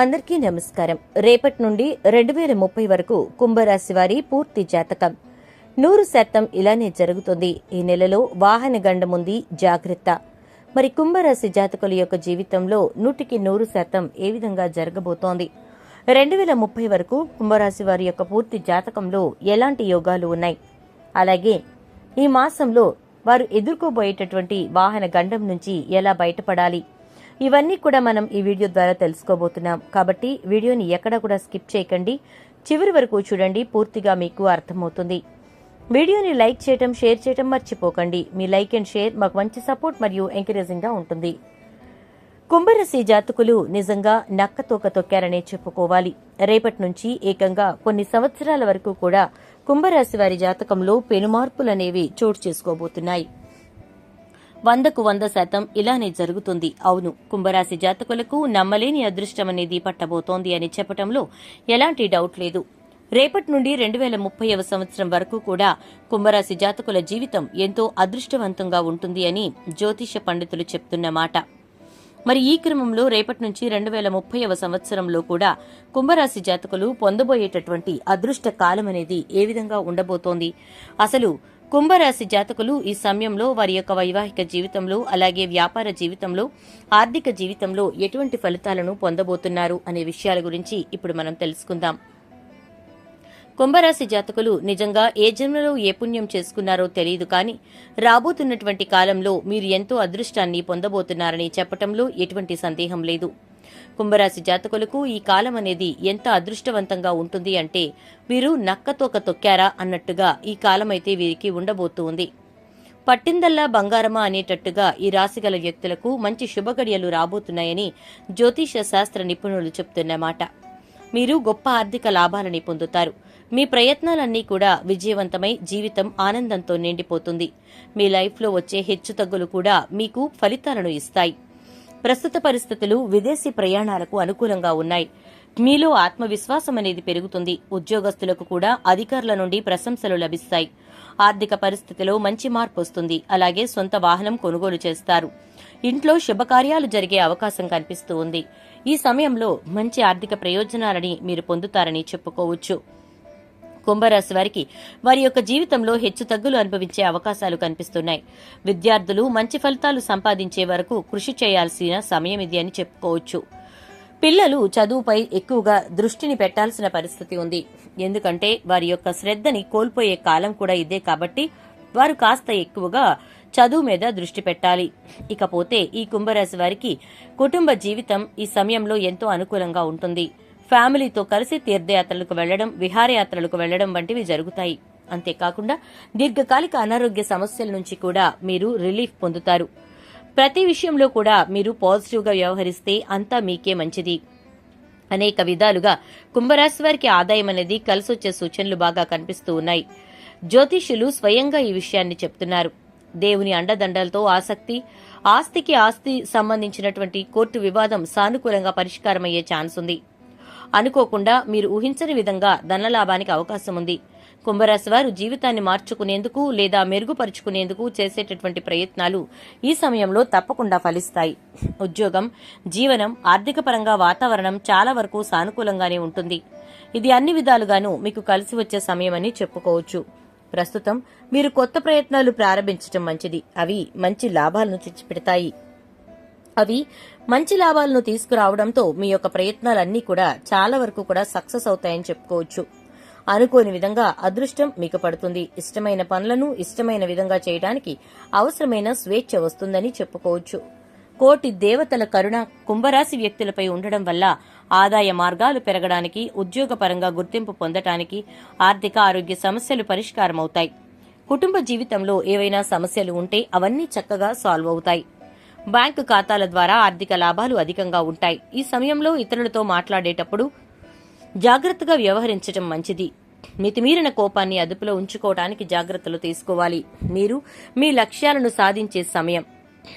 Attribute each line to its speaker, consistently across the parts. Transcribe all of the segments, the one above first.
Speaker 1: అందరికీ నమస్కారం. రేపటి నుండి రెండు వేల ముప్పై వరకు కుంభరాశి వారి పూర్తి జాతకం. నూరు శాతం ఇలానే జరుగుతుంది. ఈ నెలలో వాహన గండం ఉంది. జాగ్రత్త. మరి కుంభరాశి జాతకుల యొక్క జీవితంలో నూటికి నూరు శాతం ఏ విధంగా జరగబోతోంది? రెండు వేల ముప్పై వరకు కుంభరాశి వారి యొక్క పూర్తి జాతకంలో ఎలాంటి యోగాలు ఉన్నాయి? అలాగే ఈ మాసంలో వారు ఎదుర్కోబోయేటటువంటి వాహన గండం నుంచి ఎలా బయటపడాలి? ఇవన్నీ కూడా మనం ఈ వీడియో ద్వారా తెలుసుకోబోతున్నాం. కాబట్టి వీడియోని ఎక్కడ కూడా స్కిప్ చేయకండి. చివరి వరకు చూడండి పూర్తిగా మీకు అర్థమవుతుంది. వీడియోని లైక్ చేయటం షేర్ చేయటం మర్చిపోకండి. మీ లైక్ అండ్ షేర్ మాకు మంచి సపోర్ట్ మరియు ఎంకరేజింగ్గా ఉంటుంది. కుంభరసి జాతకులు నిజంగా నక్కతోక తొక్కారనే చెప్పుకోవాలి. రేపటి నుంచి ఏకంగా కొన్ని సంవత్సరాల వరకు కూడా కుంభరాశి వారి జాతకంలో పెనుమార్పులనేవి చోటు చేసుకోబోతున్నాయి. వందకు వంద శాతం ఇలానే జరుగుతుంది. అవును కుంభరాశి జాతకులకు నమ్మలేని అదృష్టం అనేది పట్టబోతోంది అని చెప్పటంలో ఎలాంటి డౌట్ లేదు. రేపటి నుండి రెండు వేల ముప్పైవ సంవత్సరం వరకు కూడా కుంభరాశి జాతకుల జీవితం ఎంతో అదృష్టవంతంగా ఉంటుంది అని జ్యోతిష పండితులు చెప్తున్న మాట. మరి ఈ క్రమంలో రేపటి నుంచి రెండు వేల ముప్పైవ సంవత్సరంలో కూడా కుంభరాశి జాతకులు పొందబోయేటటువంటి అదృష్ట కాలం అనేది ఏ విధంగా ఉండబోతోంది? అసలు కుంభరాశి జాతకులు ఈ సమయంలో వారి యొక్క వైవాహిక జీవితంలో అలాగే వ్యాపార జీవితంలో ఆర్థిక జీవితంలో ఎటువంటి ఫలితాలను పొందబోతున్నారు అనే విషయాల గురించి ఇప్పుడు మనం తెలుసుకుందాం. కుంభరాశి జాతకులు నిజంగా ఏ జన్మలో ఏ పుణ్యం చేసుకున్నారో తెలియదు కానీ రాబోతున్నటువంటి కాలంలో మీరు ఎంతో అదృష్టాన్ని పొందబోతున్నారని చెప్పటంలో ఎటువంటి సందేహం లేదు. కుంభరాశి జాతకులకు ఈ కాలం అనేది ఎంత అదృష్టవంతంగా ఉంటుంది అంటే వీరు నక్కతోక తొక్కారా అన్నట్టుగా ఈ కాలమైతే వీరికి ఉండబోతూ ఉంది పట్టిందల్లా బంగారమా అనేటట్టుగా ఈ రాశిగల వ్యక్తులకు మంచి శుభగడియలు రాబోతున్నాయని జ్యోతిష శాస్త్ర నిపుణులు చెప్తున్నమాట. మీరు గొప్ప ఆర్థిక లాభాలని పొందుతారు. మీ ప్రయత్నాలన్నీ కూడా విజయవంతమై జీవితం ఆనందంతో నిండిపోతుంది. మీ లైఫ్లో వచ్చే హెచ్చుతగ్గులు కూడా మీకు ఫలితాలను ఇస్తాయి. ప్రస్తుత పరిస్థితులు విదేశీ ప్రయాణాలకు అనుకూలంగా ఉన్నాయి. మీలో ఆత్మవిశ్వాసం అనేది పెరుగుతుంది. ఉద్యోగస్తులకు కూడా అధికారుల నుండి ప్రశంసలు లభిస్తాయి. ఆర్థిక పరిస్థితిలో మంచి మార్పు వస్తుంది. అలాగే సొంత వాహనం కొనుగోలు చేస్తారు. ఇంట్లో శుభకార్యాలు జరిగే అవకాశం కనిపిస్తూ ఉంది. ఈ సమయంలో మంచి ఆర్థిక ప్రయోజనాలని మీరు పొందుతారని చెప్పుకోవచ్చు. కుంభరాశి వారికి వారి యొక్క జీవితంలో హెచ్చుతగ్గులు అనుభవించే అవకాశాలు కనిపిస్తున్నాయి. విద్యార్థులు మంచి ఫలితాలు సంపాదించే వరకు కృషి చేయాల్సిన సమయం ఇది అని చెప్పుకోవచ్చు. పిల్లలు చదువుపై ఎక్కువగా దృష్టిని పెట్టాల్సిన పరిస్థితి ఉంది. ఎందుకంటే వారి యొక్క శ్రద్ధని కోల్పోయే కాలం కూడా ఇదే కాబట్టి వారు కాస్త ఎక్కువగా చదువు మీద దృష్టి పెట్టాలి. ఇకపోతే ఈ కుంభరాశి వారికి కుటుంబ జీవితం ఈ సమయంలో ఎంతో అనుకూలంగా ఉంటుంది. ఫ్యామిలీతో కలిసి తీర్థయాత్రలకు వెళ్ళడం విహారయాత్రలకు వెళ్ళడం వంటివి జరుగుతాయి. అంతేకాకుండా దీర్ఘకాలిక అనారోగ్య సమస్యల నుంచి కూడా మీరు రిలీఫ్ పొందుతారు. ప్రతి విషయంలో కూడా మీరు పాజిటివ్గా వ్యవహరిస్తే అంతా మీకే మంచిది. అనేక విధాలుగా కుంభరాశి వారికి ఆదాయం అనేది కలిసొచ్చే సూచనలు బాగా కనిపిస్తూ ఉన్నాయి. జ్యోతిష్యులు స్వయంగా ఈ విషయాన్ని చెప్తున్నారు. దేవుని అండదండలతో ఆసక్తి ఆస్తికి ఆస్తి సంబంధించినటువంటి కోర్టు వివాదం సానుకూలంగా పరిష్కారమయ్యే ఛాన్స్ ఉంది. అనుకోకుండా మీరు ఊహించని విధంగా ధనలాభానికి అవకాశం ఉంది కుంభరాశి వారు జీవితాన్ని మార్చుకునేందుకు లేదా మెరుగుపరుచుకునేందుకు చేసేటటువంటి ప్రయత్నాలు ఈ సమయంలో తప్పకుండా ఫలిస్తాయి. ఉద్యోగం జీవనం ఆర్థిక పరంగా వాతావరణం చాలా వరకు సానుకూలంగానే ఉంటుంది. ఇది అన్ని విధాలుగాను మీకు కలిసి వచ్చే సమయమని చెప్పుకోవచ్చు. ప్రస్తుతం మీరు కొత్త ప్రయత్నాలు ప్రారంభించడం మంచిది. అవి మంచి లాభాలను తెచ్చిపెడతాయి. అవి మంచి లాభాలను తీసుకురావడంతో మీ యొక్క ప్రయత్నాలన్నీ కూడా చాలా వరకు కూడా సక్సెస్ అవుతాయని చెప్పుకోవచ్చు. అనుకోని విధంగా అదృష్టం మీకు పడుతుంది. ఇష్టమైన పనులను ఇష్టమైన విధంగా చేయడానికి అవసరమైన స్వేచ్ఛ వస్తుందని చెప్పుకోవచ్చు. కోటి దేవతల కరుణ కుంభరాశి వ్యక్తులపై ఉండడం వల్ల ఆదాయ మార్గాలు పెరగడానికి ఉద్యోగపరంగా గుర్తింపు పొందటానికి ఆర్థిక ఆరోగ్య సమస్యలు పరిష్కారమవుతాయి. కుటుంబ జీవితంలో ఏవైనా సమస్యలు ఉంటే అవన్నీ చక్కగా సాల్వ్ అవుతాయి. బ్యాంకు ఖాతాల ద్వారా ఆర్థిక లాభాలు అధికంగా ఉంటాయి. ఈ సమయంలో ఇతరులతో మాట్లాడేటప్పుడు జాగ్రత్తగా వ్యవహరించడం మంచిది. మితిమీరిన కోపాన్ని అదుపులో ఉంచుకోవడానికి జాగ్రత్తలు తీసుకోవాలి. మీరు మీ లక్ష్యాలను సాధించే సమయం.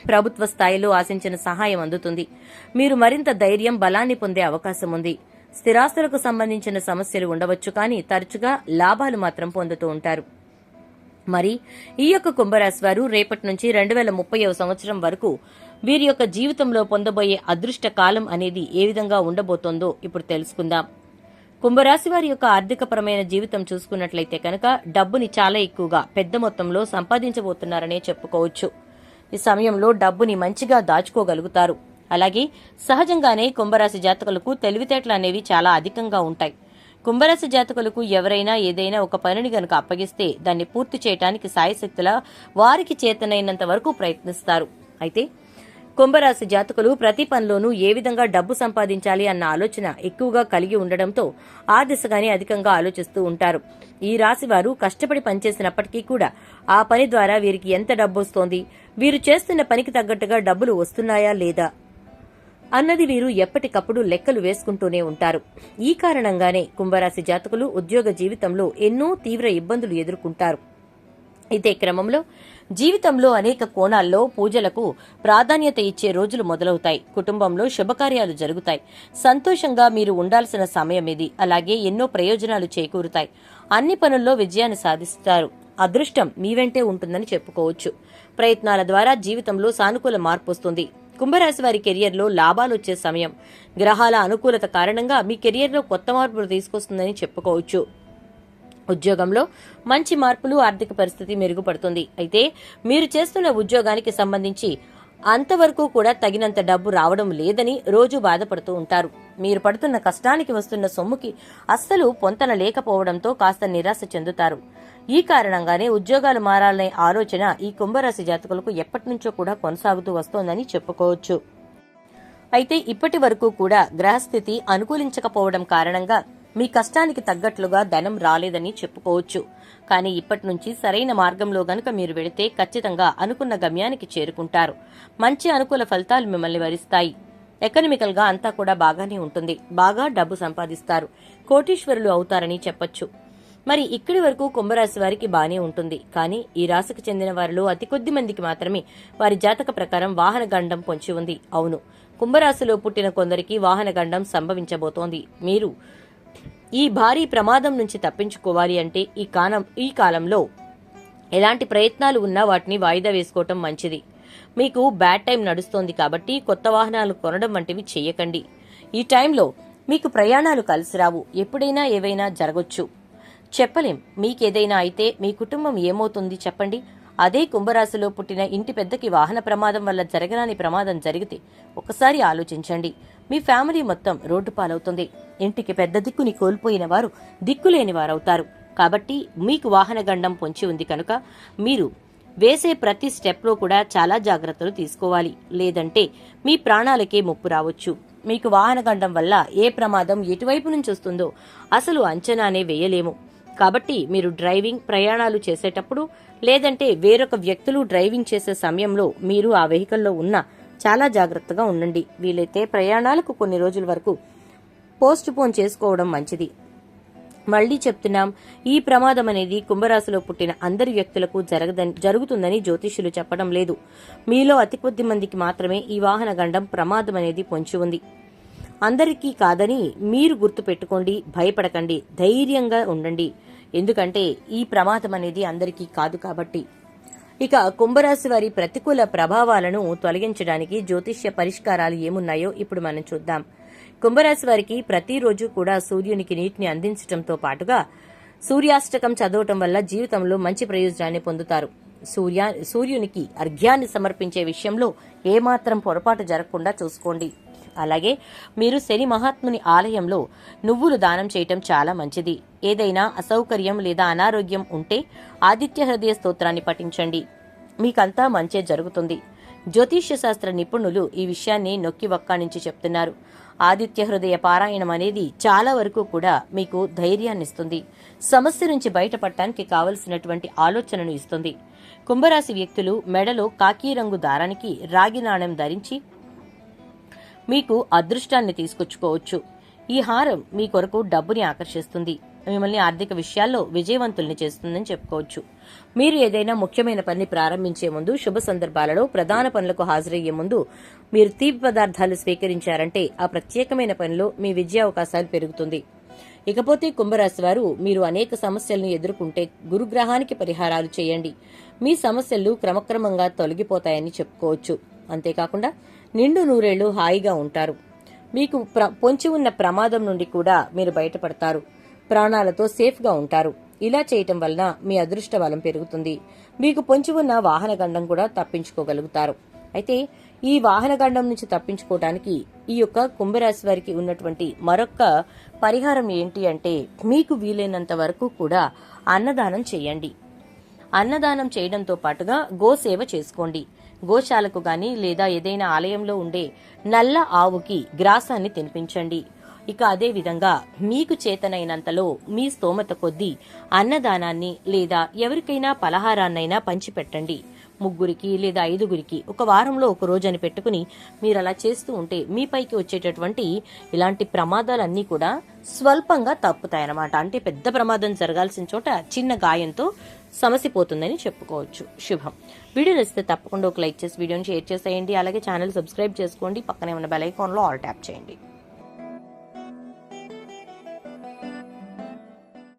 Speaker 1: ప్రభుత్వ స్థాయిలో ఆశించిన సహాయం అందుతుంది. మీరు మరింత ధైర్యం బలాన్ని పొందే అవకాశం ఉంది. స్థిరాస్తులకు సంబంధించిన సమస్యలు ఉండవచ్చు కానీ తరచుగా లాభాలు మాత్రం పొందుతూ ఉంటారు. మరి ఈ యొక్క కుంభరాశి వారు రేపటి నుంచి రెండు వేల ముప్పైవ సంవత్సరం వరకు వీరి యొక్క జీవితంలో పొందబోయే అదృష్ట కాలం అనేది ఏ విధంగా ఉండబోతోందో ఇప్పుడు తెలుసుకుందాం. కుంభరాశి వారి యొక్క ఆర్థికపరమైన జీవితం చూసుకున్నట్లయితే కనుక డబ్బుని చాలా ఎక్కువగా పెద్ద మొత్తంలో సంపాదించబోతున్నారనే చెప్పుకోవచ్చు. ఈ సమయంలో డబ్బుని మంచిగా దాచుకోగలుగుతారు. అలాగే సహజంగానే కుంభరాశి జాతకులకు తెలివితేటలు అనేవి చాలా అధికంగా ఉంటాయి. కుంభరాశి జాతకులకు ఎవరైనా ఏదైనా ఒక పనిని గనుక అప్పగిస్తే దాన్ని పూర్తి చేయటానికి సాయశక్తుల వారికి చేతనైనంత వరకు ప్రయత్నిస్తారు. అయితే కుంభరాశి జాతకులు ప్రతి పనిలోనూ ఏ విధంగా డబ్బు సంపాదించాలి అన్న ఆలోచన ఎక్కువగా కలిగి ఉండడంతో ఆ దిశగానే అధికంగా ఆలోచిస్తూ ఉంటారు. ఈ రాశి వారు కష్టపడి పనిచేసినప్పటికీ కూడా ఆ పని ద్వారా వీరికి ఎంత డబ్బు వస్తోంది? వీరు చేస్తున్న పనికి తగ్గట్టుగా డబ్బులు వస్తున్నాయా లేదా? అన్నది వీరు ఎప్పటికప్పుడు లెక్కలు వేసుకుంటూనే ఉంటారు. ఈ కారణంగానే కుంభరాశి జాతకులు ఉద్యోగ జీవితంలో ఎన్నో తీవ్ర ఇబ్బందులు ఎదుర్కొంటారు. ఇదే క్రమంలో జీవితంలో అనేక కోణాల్లో పూజలకు ప్రాధాన్యత ఇచ్చే రోజులు మొదలవుతాయి. కుటుంబంలో శుభకార్యాలు జరుగుతాయి. సంతోషంగా మీరు ఉండాల్సిన సమయం ఇది. అలాగే ఎన్నో ప్రయోజనాలు చేకూరుతాయి. అన్ని పనుల్లో విజయాన్ని సాధిస్తారు. అదృష్టం మీ వెంటే ఉంటుందని చెప్పుకోవచ్చు. ప్రయత్నాల ద్వారా జీవితంలో సానుకూల మార్పు వస్తుంది. కుంభరాశి వారి కెరియర్లో లాభాలు వచ్చే సమయం. గ్రహాల అనుకూలత కారణంగా మీ కెరియర్లో కొత్త మార్పులు తీసుకొస్తుందని చెప్పుకోవచ్చు. ఉద్యోగంలో మంచి మార్పులు ఆర్థిక పరిస్థితి మెరుగుపడుతుంది. అయితే మీరు చేస్తున్న ఉద్యోగానికి సంబంధించి అంతవరకు కూడా తగినంత డబ్బు రావడం లేదని రోజు బాధపడుతూ ఉంటారు. మీరు పడుతున్న కష్టానికి వస్తున్న సొమ్ముకి అస్సలు పొంతన లేకపోవడంతో కాస్త నిరాశ చెందుతారు. ఈ కారణంగానే ఉద్యోగాలు మారాలనే ఆలోచన ఈ కుంభరాశి జాతకులకు ఎప్పటి నుంచో కూడా కొనసాగుతూ వస్తోందని చెప్పుకోవచ్చు. అయితే ఇప్పటి వరకు కూడా గ్రహస్థితి అనుకూలించకపోవడం కారణంగా మీ కష్టానికి తగ్గట్లుగా ధనం రాలేదని చెప్పుకోవచ్చు. కానీ ఇప్పటి నుంచి సరైన మార్గంలో గనుక మీరు వెడితే ఖచ్చితంగా అనుకున్న గమ్యానికి చేరుకుంటారు. మంచి అనుకూల ఫలితాలు మిమ్మల్ని వరిస్తాయి. ఎకనమికల్గా అంతా కూడా బాగానే ఉంటుంది. బాగా డబ్బు సంపాదిస్తారు. కోటీశ్వరులు అవుతారని చెప్పొచ్చు. మరి ఇక్కడి వరకు కుంభరాశి వారికి బానే ఉంటుంది. కానీ ఈ రాశికి చెందిన వారిలో అతి కొద్ది మందికి మాత్రమే వారి జాతక ప్రకారం వాహన గండం పొంచి ఉంది. అవును కుంభరాశిలో పుట్టిన కొందరికి వాహన గండం సంభవించబోతోంది. మీరు ఈ భారీ ప్రమాదం నుంచి తప్పించుకోవాలి అంటే ఈ కాలం ఈ కాలంలో ఎలాంటి ప్రయత్నాలు ఉన్నా వాటిని వాయిదా వేసుకోవటం మంచిది. మీకు బ్యాడ్ టైం నడుస్తోంది కాబట్టి కొత్త వాహనాలు కొనడం వంటివి చేయకండి ఈ టైంలో మీకు ప్రయాణాలు కలిసి రావు. ఎప్పుడైనా ఏవైనా జరగొచ్చు. చెప్పలేం. మీకేదైనా అయితే మీ కుటుంబం ఏమవుతుంది చెప్పండి. అదే కుంభరాశిలో పుట్టిన ఇంటి పెద్దకి వాహన ప్రమాదం వల్ల జరగరాని ప్రమాదం జరిగితే ఒకసారి ఆలోచించండి. మీ ఫ్యామిలీ మొత్తం రోడ్డు పాలవుతుంది. ఇంటికి పెద్ద దిక్కుని కోల్పోయిన వారు దిక్కులేని వారవుతారు. కాబట్టి మీకు వాహన గండం పొంచి ఉంది కనుక మీరు వేసే ప్రతి స్టెప్లో కూడా చాలా జాగ్రత్తలు తీసుకోవాలి. లేదంటే మీ ప్రాణాలకే ముప్పు రావచ్చు. మీకు వాహన గండం వల్ల ఏ ప్రమాదం ఎటువైపు నుంచి వస్తుందో అసలు అంచనానే వేయలేము. కాబట్టి మీరు డ్రైవింగ్ ప్రయాణాలు చేసేటప్పుడు లేదంటే వేరొక వ్యక్తులు డ్రైవింగ్ చేసే సమయంలో మీరు ఆ వెహికల్లో ఉన్న చాలా జాగ్రత్తగా ఉండండి. వీలైతే ప్రయాణాలకు కొన్ని రోజుల వరకు పోస్ట్ పోన్ చేసుకోవడం మంచిది. మళ్ళీ చెప్తున్నాం ఈ ప్రమాదం అనేది కుంభరాశిలో పుట్టిన అందరి వ్యక్తులకు జరగదని జరుగుతుందని జ్యోతిష్యులు చెప్పడం లేదు. మీలో అతి కొద్ది మందికి మాత్రమే ఈ వాహన గండం ప్రమాదం అనేది పొంచి ఉంది. అందరికీ కాదని మీరు గుర్తు పెట్టుకోండి భయపడకండి ధైర్యంగా ఉండండి. ఎందుకంటే ఈ ప్రమాదం అనేది అందరికీ కాదు కాబట్టి. ఇక కుంభరాశి వారి ప్రతికూల ప్రభావాలను తొలగించడానికి జ్యోతిష్య పరిష్కారాలు ఏమున్నాయో ఇప్పుడు మనం చూద్దాం. కుంభరాశి వారికి ప్రతిరోజు కూడా సూర్యునికి నీటిని అందించడంతో పాటుగా సూర్యాష్టకం చదవటం వల్ల జీవితంలో మంచి ప్రయోజనాన్ని పొందుతారు. సూర్య సూర్యునికి అర్ఘ్యాన్ని సమర్పించే విషయంలో ఏమాత్రం పొరపాటు జరగకుండా చూసుకోండి. అలాగే మీరు శని మహాత్ముని ఆలయంలో నువ్వులు దానం చేయటం చాలా మంచిది. ఏదైనా అసౌకర్యం లేదా అనారోగ్యం ఉంటే ఆదిత్య హృదయ స్తోత్రాన్ని పఠించండి. మీకంతా మంచే జరుగుతుంది. జ్యోతిష్య శాస్త్ర నిపుణులు ఈ విషయాన్ని నొక్కి వక్కానించి చెప్తున్నారు. ఆదిత్య హృదయ పారాయణం అనేది చాలా వరకు కూడా మీకు ధైర్యాన్నిస్తుంది సమస్య నుంచి బయటపడటానికి కావలసినటువంటి ఆలోచనను ఇస్తుంది. కుంభరాశి వ్యక్తులు మెడలో కాకీ రంగు దారానికి రాగి నాణెం ధరించి మీకు అదృష్టాన్ని తీసుకొచ్చుకోవచ్చు. ఈ హారం మీ కొరకు డబ్బుని ఆకర్షిస్తుంది. మిమ్మల్ని ఆర్థిక విషయాల్లో విజయవంతుల్ని చేస్తుందని చెప్పుకోవచ్చు. మీరు ఏదైనా ముఖ్యమైన పని ప్రారంభించే ముందు శుభ సందర్భాలలో ప్రధాన పనులకు హాజరయ్యే ముందు మీరు తీపి పదార్థాలు స్వీకరించారంటే ఆ ప్రత్యేకమైన పనిలో మీ విజయ అవకాశాలు పెరుగుతుంది. ఇకపోతే కుంభరాశి వారు మీరు అనేక సమస్యలను ఎదుర్కొంటే గురుగ్రహానికి పరిహారాలు చేయండి. మీ సమస్యలు క్రమక్రమంగా తొలగిపోతాయని చెప్పుకోవచ్చు. అంతేకాకుండా నిండు నూరేళ్ళు హాయిగా ఉంటారు. మీకు ప్ర- పొంచి ఉన్న ప్రమాదం నుండి కూడా మీరు బయటపడతారు. ప్రాణాలతో సేఫ్గా ఉంటారు. ఇలా చేయటం వలన మీ అదృష్ట బలం పెరుగుతుంది. మీకు పొంచి ఉన్న వాహన గండం కూడా తప్పించుకోగలుగుతారు. అయితే ఈ వాహన గండం నుంచి తప్పించుకోవడానికి ఈ యొక్క కుంభరాశి వారికి ఉన్నటువంటి మరొక పరిహారం ఏంటి అంటే మీకు వీలైనంత వరకు కూడా అన్నదానం చేయండి. అన్నదానం చేయడంతో పాటుగా గోసేవ చేసుకోండి. గోశాలకు గాని లేదా ఏదైనా ఆలయంలో ఉండే నల్ల ఆవుకి గ్రాసాన్ని తినిపించండి. ఇక అదే విధంగా మీకు చేతనైనంతలో మీ స్తోమత కొద్దీ అన్నదానాన్ని లేదా ఎవరికైనా పలహారాన్నైనా పంచిపెట్టండి. ముగ్గురికి లేదా ఐదుగురికి ఒక వారంలో ఒక రోజు అని పెట్టుకుని మీరు అలా చేస్తూ ఉంటే మీపైకి వచ్చేటటువంటి ఇలాంటి ప్రమాదాలన్నీ కూడా స్వల్పంగా తప్పుతాయన్నమాట. అంటే పెద్ద ప్రమాదం జరగాల్సిన చోట చిన్న గాయంతో సమస్య పోతుందని చెప్పుకోవచ్చు. శుభం. వీడియో నచ్చితే తప్పకుండా ఒక లైక్ చేసి వీడియోని షేర్ చేసేయండి. అలాగే ఛానల్ సబ్స్క్రైబ్ చేసుకోండి. పక్కనే ఉన్న బెల్ ఐకాన్లో ఆల్ ట్యాప్ చేయండి.